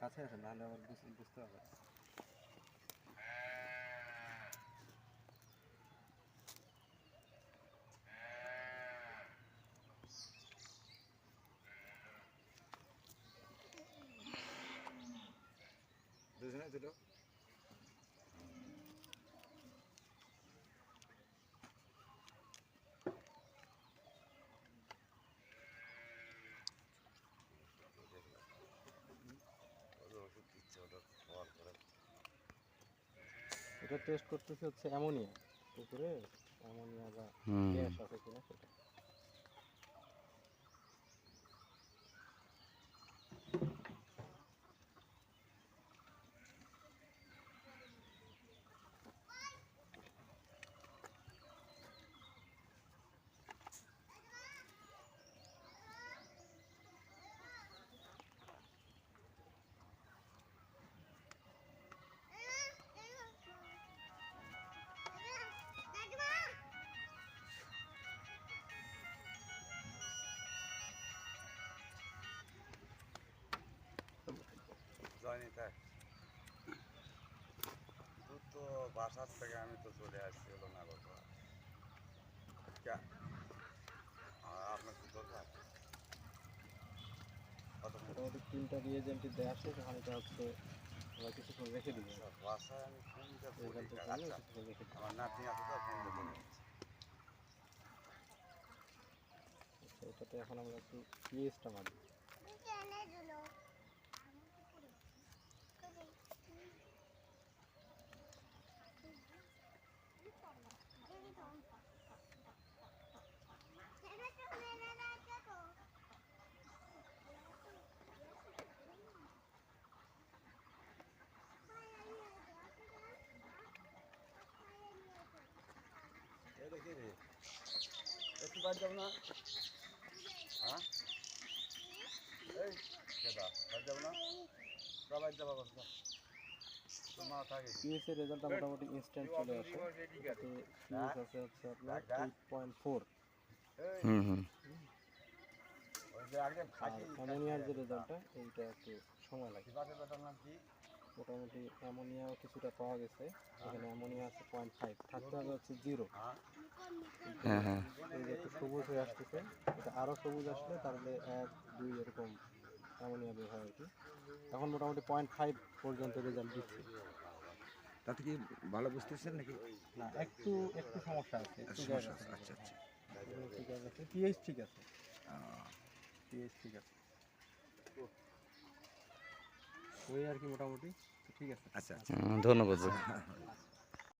কাছে আসেন নাহলে আবার বুঝতে হবে। দুজনে দুটো এটা টেস্ট করতেছি হচ্ছে অ্যামোনিয়া। পুকুরে অ্যামোনিয়া বা গ্যাস আছে কিনা সেটা। জয়নি থাক। তোর তো বাসার থেকে আমি তো চলে আসছি হলো না বাবা আর আপনার কি দরকার মোটামুটি তিনটা রিয়েজেন্টই দেওয়া শেষ এখন এটা হচ্ছে আমরা কিছুক্ষণ রেখে দিই বাসায় আমি ফোনটা আচ্ছা। রেখে দিই আমার নাতনি আছে তো ফোনটা করে নিচ্ছি। আচ্ছা এটাতে এখন আমরা একটু পিএসটা মারি। একটু বাড়ি যাব না? হ্যাঁ? এই দাদা বাড়ি যাব না? বাড়ি যাব কথা তোর মা থাকে। পিএস এর রেজাল্টটা মোটামুটি ইনস্ট্যান্ট চলে আসে। এটাতে পিএস আছে। হচ্ছে আপনার এইট পয়েন্ট ফোর হুম হুম। ওই যে আগে আর অ্যামোনিয়ার যে রেজাল্টটা এইটা একটু সময় লাগে। মোটামুটি অ্যামোনিয়াও কিছুটা পাওয়া গেছে। এখানে অ্যামোনিয়া আছে পয়েন্ট ফাইভ থাকতে হবে হচ্ছে জিরো হ্যাঁ হ্যাঁ। এই যে একটু সবুজ হয়ে আসতেছে এটা আরও সবুজ আসলে তাহলে এক দুই এরকম অ্যামোনিয়া বের হয় আর কি। এখন মোটামুটি পয়েন্ট ফাইভ পর্যন্ত রেজাল্ট দিচ্ছে। তাতে কি ভালো বুঝতেছেন নাকি? না একটু একটু সমস্যা আছে একটু সমস্যা আছে, আচ্ছা, আচ্ছা। ঠিক আছে পিএইচ ঠিক আছে। পিএইচ ঠিক আছে। ওই আর কি মোটামুটি। ঠিক আছে। আচ্ছা আচ্ছা। ধন্যবাদ